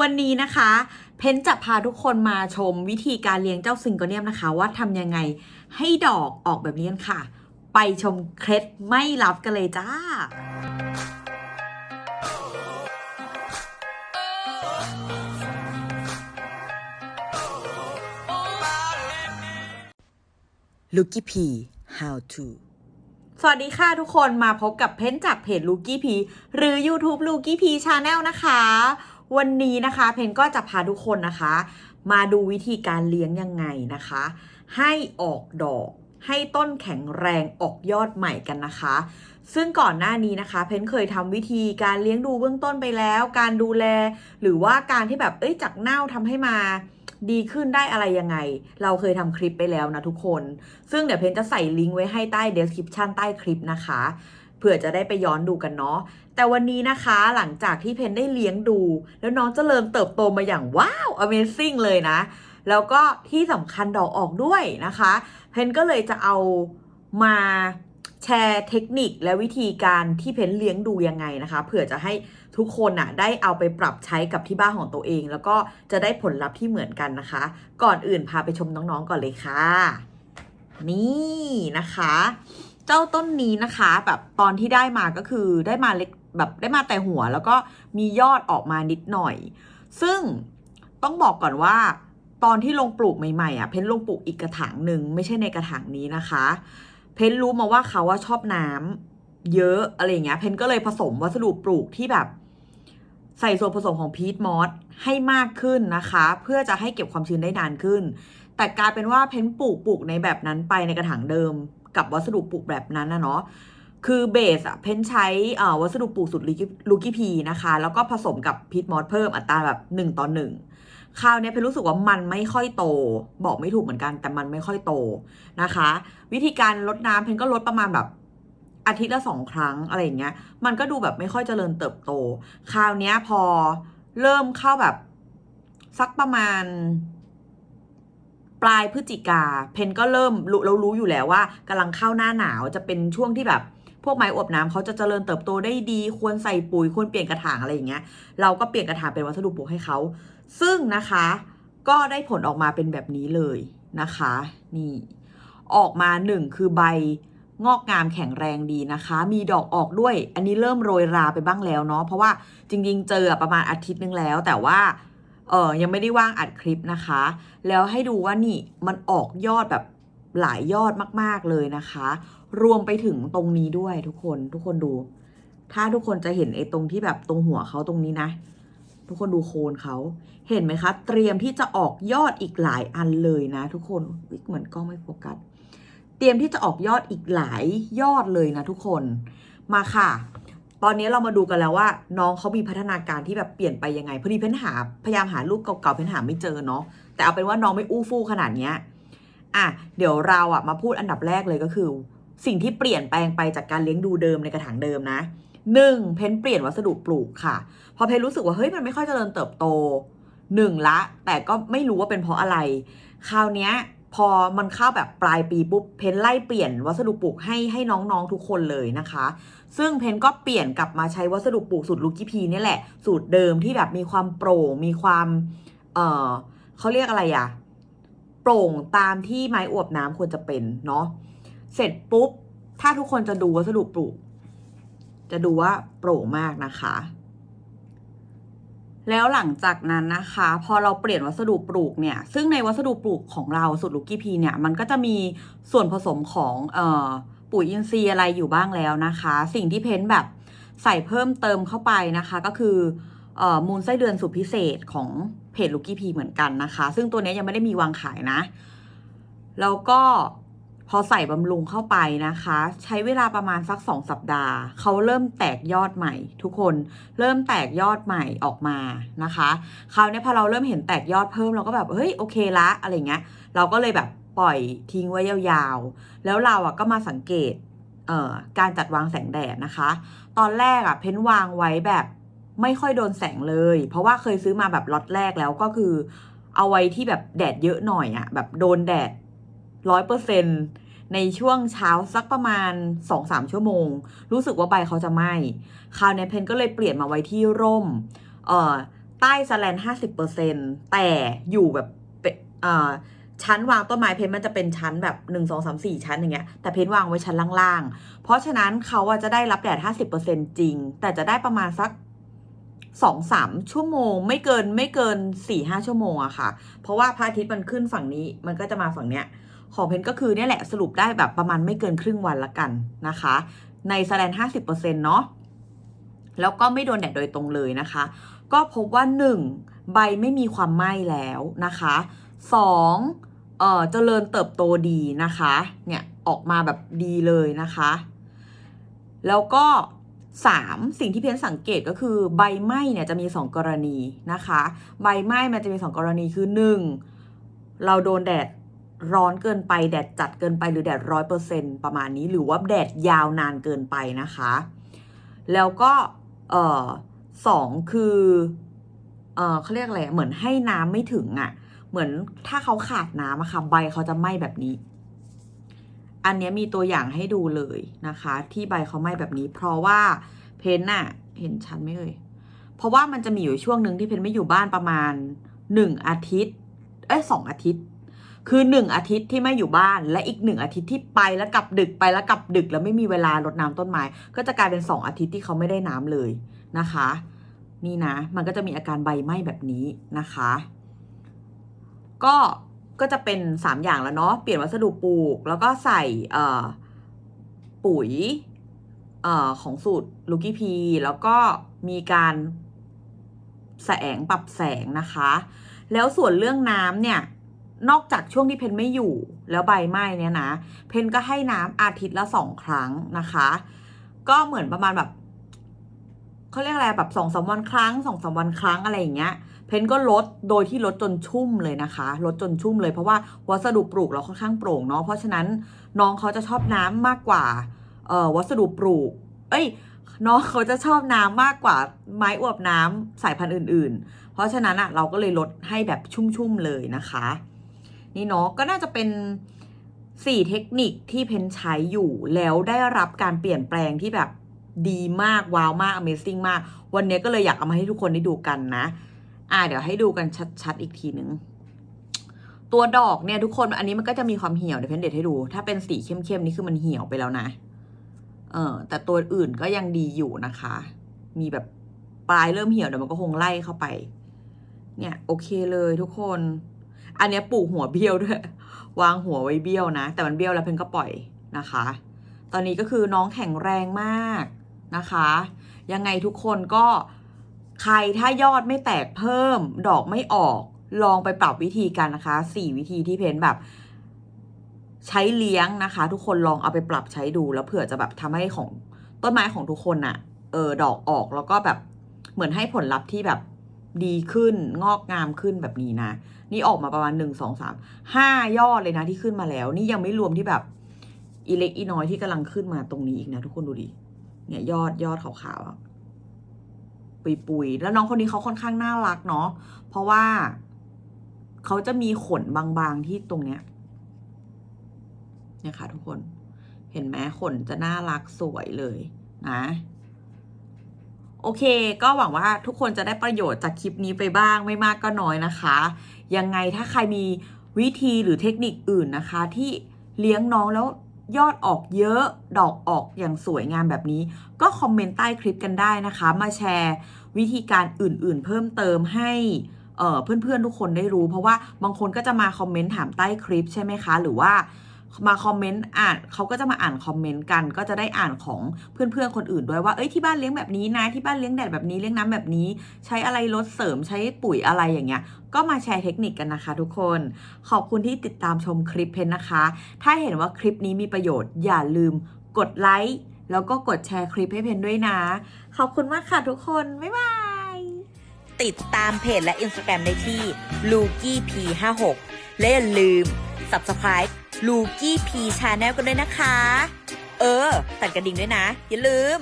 วันนี้นะคะ เพนจะพาทุกคนมาชมวิธีการเลี้ยงเจ้าซิงโกเนียมนะคะ ว่าทำยังไงให้ดอกออกแบบนี้กันค่ะ ไปชมเคล็ดไม่ลับกันเลยจ้า l o o k y P How to สวัสดีค่ะทุกคนมาพบกับเพนจากเพจ l o o k y P หรือ YouTube l o o k y P Channel นะคะ วันนี้นะคะ เพนก็จะพาทุกคนนะคะ มาดูวิธีการเลี้ยงยังไงนะคะ ให้ออกดอก ให้ต้นแข็งแรงออกยอดใหม่กันนะคะ ซึ่งก่อนหน้านี้นะคะ เพนเคยทำวิธีการเลี้ยงดูเบื้องต้นไปแล้ว การดูแล หรือว่าการที่แบบเอ้ยจากเน่าทำให้มาดีขึ้นได้อะไรยังไง เราเคยทำคลิปไปแล้วนะทุกคน ซึ่งเดี๋ยวเพนจะใส่ลิงก์ไว้ให้ใต้ description ใต้คลิปนะคะ ผื่อจะได้ไปย้อนดูกันเนาะแต่วันนี้นะคะหลังจากที่เพนได้เลี้ยงดู แล้วน้องเจริญเติบโตมาอย่างว้าว Amazing เลยนะ แล้วก็ที่สำคัญดอกออกด้วยนะคะ เพนก็เลยจะเอามาแชร์เทคนิคและวิธีการที่เพนเลี้ยงดูยังไงนะคะ เผื่อจะให้ทุกคนน่ะได้เอาไปปรับใช้กับที่บ้านของตัวเอง แล้วก็จะได้ผลลัพธ์ที่เหมือนกันนะคะ ก่อนอื่นพาไปชมน้องๆก่อนเลยค่ะ นี่นะคะ เจ้าต้นนี้นะคะ แบบตอนที่ได้มาก็คือได้มาเล็กแบบได้มาแต่หัว แล้วก็มียอดออกมานิดหน่อย ซึ่งต้องบอกก่อนว่า ตอนที่ลงปลูกใหม่ๆอะเพนลงปลูกอีกกระถางหนึ่งไม่ใช่ในกระถางนี้นะคะ เพนรู้มาว่าเขาว่าชอบน้ำเยอะอะไรเงี้ยเพนก็เลยผสมวัสดุปลูกที่แบบ ใส่ส่วนผสมของพีทมอสให้มากขึ้นนะคะ เพื่อจะให้เก็บความชื้นได้นานขึ้น แต่กลายเป็นว่าเพนปลูกปลูกในแบบนั้นไปในกระถางเดิม กับวัสดุปลูกแบบนั้นนะเนาะคือเบสอะเพนใช้วัสดุปลูกสุดลูกี้พีนะคะ แล้วก็ผสมกับพีทมอสเพิ่มอัตราแบบ 1 ต่อ 1 คราวนี้เพนรู้สึกว่ามันไม่ค่อยโต บอกไม่ถูกเหมือนกัน แต่มันไม่ค่อยโตนะคะ วิธีการลดน้ำเพนก็ลดประมาณแบบอาทิตย์ละสองครั้งอะไรอย่างเงี้ย มันก็ดูแบบไม่ค่อยเจริญเติบโต คราวนี้พอเริ่มเข้าแบบสักประมาณ ปลายพฤศจิกาเพนก็เริ่มรู้เรารู้อยู่แล้วว่ากำลังเข้าหน้าหนาวจะเป็นช่วงที่แบบ พวกไม้อบน้ำเขาจะเจริญเติบโตได้ดี ควรใส่ปุ๋ยควรเปลี่ยนกระถางอะไรอย่างเงี้ย เราก็เปลี่ยนกระถางเป็นวัสดุปลูกให้เขา ซึ่งนะคะ ก็ได้ผลออกมาเป็นแบบนี้เลยนะคะ นี่ ออกมาหนึ่งคือใบงอกงามแข็งแรงดีนะคะ มีดอกออกด้วย อันนี้เริ่มโรยราไปบ้างแล้วเนาะเพราะว่าจริงๆ เจอประมาณอาทิตย์นึงแล้ว แต่ว่า เออยังไม่ได้ว่างอัดคลิปนะคะ แล้วให้ดูว่านี่มันออกยอดแบบหลายยอดมาก ๆ เลยนะคะ รวมไปถึงตรงนี้ด้วยทุกคนทุกคนดู ถ้าทุกคนจะเห็นไอ้ตรงที่แบบตรงหัวเขาตรงนี้นะ ทุกคนดูโคนเขาเห็นไหมคะ เตรียมที่จะออกยอดอีกหลายอันเลยนะ ทุกคนเหมือนกล้องไม่โฟกัสเตรียมที่จะออกยอดอีกหลายยอดเลยนะ ทุกคนมาค่ะ ตอนนี้เรามาดูกันแล้วว่า น้องเขามีพัฒนาการที่แบบเปลี่ยนไปยังไงพอดีเพ้นหาพยายามหารูปเก่าๆเพ้นหาไม่เจอเนาะแต่เอาเป็นว่าน้องไม่อู้ฟู่ขนาดเนี้ยอะเดี๋ยวเราอะมาพูดอันดับแรกเลยก็คือ สิ่งที่เปลี่ยนแปลงไปจากการเลี้ยงดูเดิมในกระถางเดิมนะหนึ่งเพนเปลี่ยนวัสดุปลูกค่ะ พอเพนรู้สึกว่าเฮ้ยมันไม่ค่อยเจริญเติบโตหนึ่งละ แต่ก็ไม่รู้ว่าเป็นเพราะอะไร คราวเนี้ย พอมันเข้าแบบปลายปีปุ๊บ เพนไล่เปลี่ยนวัสดุปลูกให้ให้น้องๆทุกคนเลยนะคะ ซึ่งเพนก็เปลี่ยนกลับมาใช้วัสดุปลูกสูตรลูกิพีนี่แหละ สูตรเดิมที่แบบมีความโปร่งมีความ เออเขาเรียกอะไรอะโปร่งตามที่ไม้อวบน้ำควรจะเป็นเนาะ เสร็จปุ๊บ ถ้าทุกคนจะดูวัสดุปลูก จะดูว่าโปร่งมากนะคะ แล้วหลังจากนั้นนะคะ พอเราเปลี่ยนวัสดุปลูกเนี่ย ซึ่งในวัสดุปลูกของเราสูตรลูกี้พีเนี่ยมันก็จะมีส่วนผสมของเอ่อปุ๋ยอินทรีย์อะไรอยู่บ้างแล้วนะคะ สิ่งที่เพ้นแบบใส่เพิ่มเติมเข้าไปนะคะ ก็คือเอ่อมูลไส้เดือนสูตรพิเศษของเพจลูกี้พีเหมือนกันนะคะ ซึ่งตัวนี้ยังไม่ได้มีวางขายนะ แล้วก็ พอใส่บำรุงเข้าไปนะคะ ใช้เวลาประมาณสักสองสัปดาห์ เขาเริ่มแตกยอดใหม่ ทุกคนเริ่มแตกยอดใหม่ออกมานะคะคราวนี้พอเราเริ่มเห็นแตกยอดเพิ่มเราก็แบบเฮ้ยโอเคละอะไรเงี้ยเราก็เลยแบบปล่อยทิ้งไว้ยาวๆ แล้วเราอะก็มาสังเกตเอ่อการจัดวางแสงแดดนะคะ ตอนแรกอะเพ้นวางไว้แบบไม่ค่อยโดนแสงเลย เพราะว่าเคยซื้อมาแบบล็อตแรกแล้วก็คือ เอาไว้ที่แบบแดดเยอะหน่อยอะแบบโดนแดด ร้อยเปอร์เซ็นในช่วงเช้าสักประมาณ 2-3 ชั่วโมง รู้สึกว่าใบเขาจะไหม้คราวนี้เพนก็เลยเปลี่ยนมาไว้ที่ร่มเอ่อใต้สแลนห้าสิบเปอร์เซ็นแต่อยู่แบบเอ่อชั้นวางต้นไม้เพนมันจะเป็นชั้นแบบหนึ่งสองสามสี่ชั้นอย่างเงี้ยแต่เพนวางไว้ชั้นล่างๆ เพราะฉะนั้นเขาอะจะได้รับแดดห้าสิบเปอร์เซ็นจริง แต่จะได้ประมาณสักสองสามชั่วโมง ไม่เกินไม่เกินสี่ห้าชั่วโมงอะค่ะ เพราะว่าพระอาทิตย์มันขึ้นฝั่งนี้มันก็จะมาฝั่งเนี้ย ของเพนก็คือเนี่ยแหละสรุปได้แบบประมาณไม่เกินครึ่งวันละกันนะคะ ในสแลนห้าสิบเปอร์เซ็นเนาะแล้วก็ไม่โดนแดดโดยตรงเลยนะคะ ก็พบว่า 1. ใบไม่มีความไหม้แล้วนะคะ 2. เอ่อเจริญเติบโตดีนะคะ เนี่ยออกมาแบบดีเลยนะคะ แล้วก็ 3. สิ่งที่เพี้ยนสังเกตก็คือใบไหม้เนี่ยจะมี2กรณีนะคะ ใบไหม้มันจะมี2กรณีคือ 1. เราโดนแดด ร้อนเกินไปแดดจัดเกินไปหรือแดดร้อยเปอร์เซ็นประมาณนี้หรือว่าแดดยาวนานเกินไปนะคะ แล้วก็เอ่อสองคือเอ่อเขาเรียกอะไรเหมือนให้น้ำไม่ถึงอะ่ะ เหมือนถ้าเขาขาดน้ำอะค่ะใบเขาจะไหม้แบบนี้ อันเนี้ยมีตัวอย่างให้ดูเลยนะคะ ที่ใบเขาไหม้แบบนี้ เพราะว่าเพนน่ะเห็นชันไหมเอ่ยเพราะว่ามันจะมีอยู่ช่วงหนึ่งที่เพนไม่อยู่บ้านประมาณหนึ่งอาทิตย์เอ้ยสองอาทิตย์ คือหนึ่งอาทิตย์ที่ไม่อยู่บ้าน และอีกหนึ่งอาทิตย์ที่ไปแล้วกลับดึกไปแล้วกลับดึก แล้วไม่มีเวลารดน้ำต้นไม้ ก็จะกลายเป็นสองอาทิตย์ที่เขาไม่ได้น้ำเลยนะคะ นี่นะ มันก็จะมีอาการใบไหม้แบบนี้นะคะ ก็ก็จะเป็นสามอย่างแล้วเนาะเปลี่ยนวัสดุปลูก แล้วก็ใส่ปุ๋ยออของสูตรลูกี้พีแล้วก็มีการแสงปรับแสงนะคะ แล้วส่วนเรื่องน้ำเนี่ย นอกจากช่วงที่เพนไม่อยู่แล้วใบไหม้เนี่ยนะ เพนก็ให้น้ำอาทิตย์ละสองครั้งนะคะ ก็เหมือนประมาณแบบเขาเรียกอะไรแบบสองสามวันครั้งสองสามวันครั้งอะไรอย่างเงี้ย เพนก็ลดโดยที่ลดจนชุ่มเลยนะคะลดจนชุ่มเลยเพราะว่าวัสดุปลูกเราค่อนข้างโปร่งเนาะเพราะฉะนั้นน้องเขาจะชอบน้ำมากกว่าเอ่อวัสดุปลูก เอ้ยน้องเขาจะชอบน้ำมากกว่าไม้อวบน้ำสายพันธุ์อื่น ๆ เพราะฉะนั้นอะเราก็เลยลดให้แบบชุ่มๆเลยนะคะ นี่เนาะก็น่าจะเป็น4เทคนิคที่เพนใช้อยู่แล้วได้รับการเปลี่ยนแปลงที่แบบดีมาก ว้าวมาก Amazing มาก วันนี้ก็เลยอยากเอามาให้ทุกคนได้ดูกันนะ อ่าเดี๋ยวให้ดูกันชัดๆอีกทีหนึ่งตัวดอกเนี่ยทุกคนอันนี้มันก็จะมีความเหี่ยวเดี๋ยวเพนเด็ดให้ดู ถ้าเป็นสีเข้มๆนี่คือมันเหี่ยวไปแล้วนะ เออแต่ตัวอื่นก็ยังดีอยู่นะคะ มีแบบปลายเริ่มเหี่ยวเดี๋ยวมันก็คงไล่เข้าไป เนี่ยโอเคเลยทุกคน อันเนี้ยปลูกหัวเบี้ยวด้วย วางหัวไว้เบี้ยวนะ แต่มันเบี้ยวแล้วเพนก็ปล่อยนะคะ ตอนนี้ก็คือน้องแข็งแรงมากนะคะ ยังไงทุกคนก็ใครถ้ายอดไม่แตกเพิ่ม ดอกไม่ออกลองไปปรับวิธีกันนะคะสี่วิธีที่เพนแบบ ใช้เลี้ยงนะคะ ทุกคนลองเอาไปปรับใช้ดูแล้วเผื่อจะแบบทำให้ของต้นไม้ของทุกคนน่ะเออดอกออกแล้วก็แบบเหมือนให้ผลลัพธ์ที่แบบ ดีขึ้นงอกงามขึ้นแบบนี้นะ นี่ออกมาประมาณหนึ่งสองสามห้ายอดเลยนะที่ขึ้นมาแล้ว นี่ยังไม่รวมที่แบบอีเล็กอีน้อยที่กำลังขึ้นมาตรงนี้อีกนะ ทุกคนดูดิเนี่ยยอดยอดขาวๆอะปุยๆแล้วน้องคนนี้เขาค่อนข้างน่ารักเนาะเพราะว่าเขาจะมีขนบางๆที่ตรงเนี้ยเนี่ยค่ะทุกคน เห็นไหมขนจะน่ารักสวยเลยนะ โอเค ก็หวังว่าทุกคนจะได้ประโยชน์จากคลิปนี้ไปบ้างไม่มากก็น้อยนะคะ ยังไงถ้าใครมีวิธีหรือเทคนิคอื่นนะคะ ที่เลี้ยงน้องแล้วยอดออกเยอะดอกออกอย่างสวยงามแบบนี้ ก็คอมเมนต์ใต้คลิปกันได้นะคะ มาแชร์วิธีการอื่นๆ เพิ่มเติมให้เอ่อเพื่อนๆทุกคนได้รู้ เพราะว่าบางคนก็จะมาคอมเมนต์ถามใต้คลิปใช่ไหมคะ หรือว่า มาคอมเมนต์อ่านเขาก็จะมาอ่านคอมเมนต์กัน ก็จะได้อ่านของเพื่อนๆคนอื่นด้วยว่าเอ้ยที่บ้านเลี้ยงแบบนี้นะที่บ้านเลี้ยงแดดแบบนี้เลี้ยงน้ำแบบนี้ ใช้อะไรลดเสริมใช้ปุ๋ยอะไรอย่างเงี้ย ก็มาแชร์เทคนิคกันนะคะ ทุกคน ขอบคุณที่ติดตามชมคลิปเพนนะคะ ถ้าเห็นว่าคลิปนี้มีประโยชน์อย่าลืมกดไลค์แล้วก็กดแชร์คลิปให้เพนด้วยนะ ขอบคุณมากค่ะทุกคน บ๊ายบาย ติดตามเพจและ Instagram ได้ที่ l u k i p 5 6และอย่าลืม Subscribe ลูกี้พีชาแนลกันด้วยนะคะ เออ ตัดกระดิ่งด้วยนะ อย่าลืม